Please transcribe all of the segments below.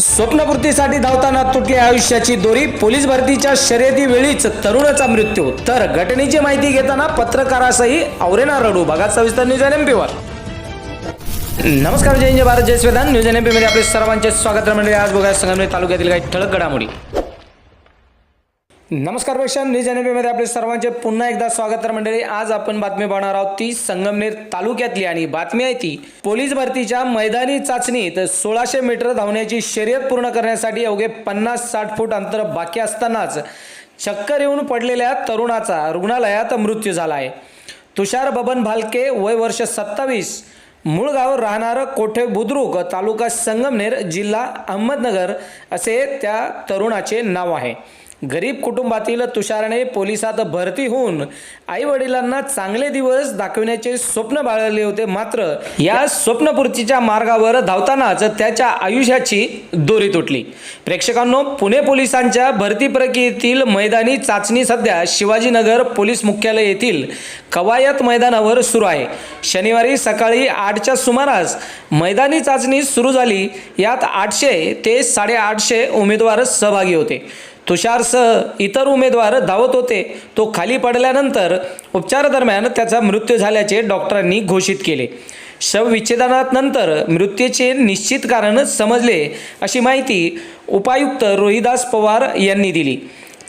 स्वप्नपूर्तीसाठी धावताना तुटली आयुष्याची दोरी पोलीस भरतीच्या शर्यती वेळीच तरुणाचा मृत्यू. तर घटनेची माहिती घेताना पत्रकारासही औरेना रडू. बघा सविस्तर न्यूज एन एमपीवर नमस्कार जय जय भारत जय स्वेदान न्यूज एन एममध्ये आपले सर्वांचे स्वागत मंडळी आज बघा संगमनेर तालुक्यातील काही ठळक घडामोडी. नमस्कार प्रेक्षक न्यूज एनमध्ये आपले सर्वांचे पुन्हा एकदा स्वागत तर मंडळी आज आपण बातमी पाहणार आहोत ती संगमनेर तालुक्यातली आणि बातमी आहे ती पोलीस भरतीच्या मैदानी चाचणीत सोळाशे मीटर धावण्याची शर्यत पूर्ण करण्यासाठी अवघे पन्नास साठ फूट अंतर बाकी असतानाच चक्कर येऊन पडलेल्या तरुणाचा रुग्णालयात मृत्यू झाला आहे. तुषार बबन भालके वय वर्ष सत्तावीस मूळ गाव राहणारं कोठे बुद्रुक तालुका संगमनेर जिल्हा अहमदनगर असे त्या तरुणाचे नाव आहे. गरीब कुटुंबातील तुषारने पोलिसात भरती होऊन आईवडिलांना चांगले दिवस दाखविण्याचे स्वप्न बाळगले होते. मात्र या स्वप्नपूर्तीच्या मार्गावर धावतानाच त्याच्या आयुष्याची दोरी तुटली. प्रेक्षकांनो पुणे पोलिसांच्या भरती प्रक्रियेतील मैदानी चाचणी सध्या शिवाजीनगर पोलीस मुख्यालय येथील कवायत मैदानावर सुरू आहे. शनिवारी सकाळी आठच्या सुमारास मैदानी चाचणी सुरू झाली. यात आठशे ते साडेआठशे उमेदवार सहभागी होते. तुषारसह इतर उमेदवार धावत होते. तो खाली पडल्यानंतर उपचारादरम्यान त्याचा मृत्यू झाल्याचे डॉक्टरांनी घोषित केले. शवविच्छेदनात नंतर मृत्यूचे निश्चित कारण समजले अशी माहिती उपायुक्त रोहिदास पवार यांनी दिली.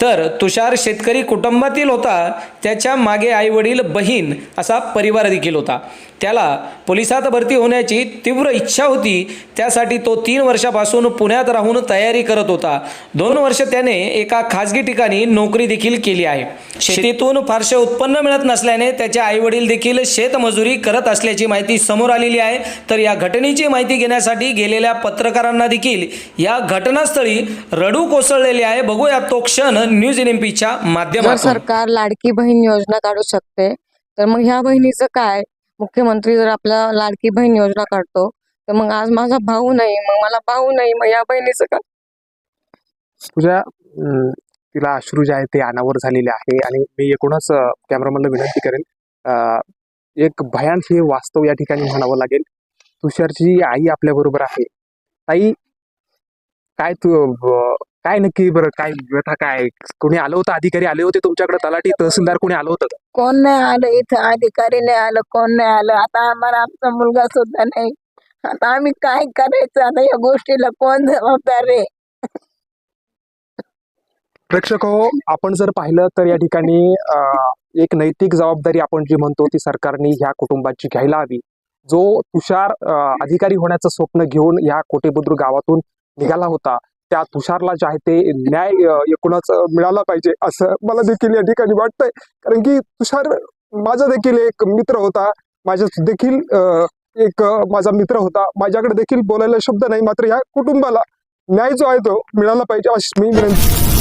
तर तुषार शेतकरी कुटुंबातील होता. त्याच्यामागे आईवडील बहीण असा परिवार देखील होता. त्याला पोलिसात भरती होण्याची तीव्र इच्छा होती. त्यासाठी तो तीन वर्षापासून पुण्यात राहून तयारी करत होता. दोन वर्ष त्याने एका खाजगी ठिकाणी नोकरी देखील केली आहे. शेतीतून फारसे उत्पन्न मिळत नसल्याने त्याचे आईवडील देखील शेतमजुरी करत असल्याची माहिती समोर आलेली आहे. तर या घटनेची माहिती घेण्यासाठी गेलेल्या पत्रकारांना देखील या घटनास्थळी रडू कोसळलेली आहे. बघूया तो क्षण न्यूज एन एम पीच्या माध्यमातून. सरकार लाडकी बहीण योजना काढू शकते तर मग ह्या बहिणीचं काय? मुख्यमंत्री जर आपल्या लाडकी बहीण योजना काढतो तर मग आज माझा भाऊ नाही मग मला भाऊ नाही मग या बहिणीचं काय? तुझ्या तिला अश्रू जे आहे ते अनावर झालेले आहे आणि मी एकूणच कॅमेरामॅनला विनंती करेन अं, एक भयान हे वास्तव या ठिकाणी म्हणावं लागेल. तुषारची आई आपल्या बरोबर आहे. ताई काय तू काय नक्की बरं काय व्यथा काय? कोणी आलं होतं? अधिकारी आले होते तुमच्याकडे? तलाठी तहसीलदार कोणी आलं होतं? का? कोण नाही आलं इथं? अधिकारी नाही आलं कोण नाही आलं? आता आम्हाला आमचा मुलगा सुद्धा नाही. आता आम्ही काय करायचं? आता या गोष्टीला कोण जबाबदार आहे? प्रेक्षक हो आपण जर पाहिलं तर या ठिकाणी अं, एक नैतिक जबाबदारी आपण जी म्हणतो ती सरकारने ह्या कुटुंबाची घ्यायला हवी. जो तुषार अं, अधिकारी होण्याचं स्वप्न घेऊन या कोटेबुद्रुक गावातून निघाला होता त्या तुषारला जे आहे ते न्याय एकूणच मिळाला पाहिजे असं मला देखील या ठिकाणी वाटतंय. कारण की तुषार माझा देखील एक मित्र होता. माझ्या देखील एक माझा मित्र होता. माझ्याकडे देखील बोलायला शब्द नाही. मात्र या कुटुंबाला न्याय जो आहे तो मिळाला पाहिजे अशी मी विनंती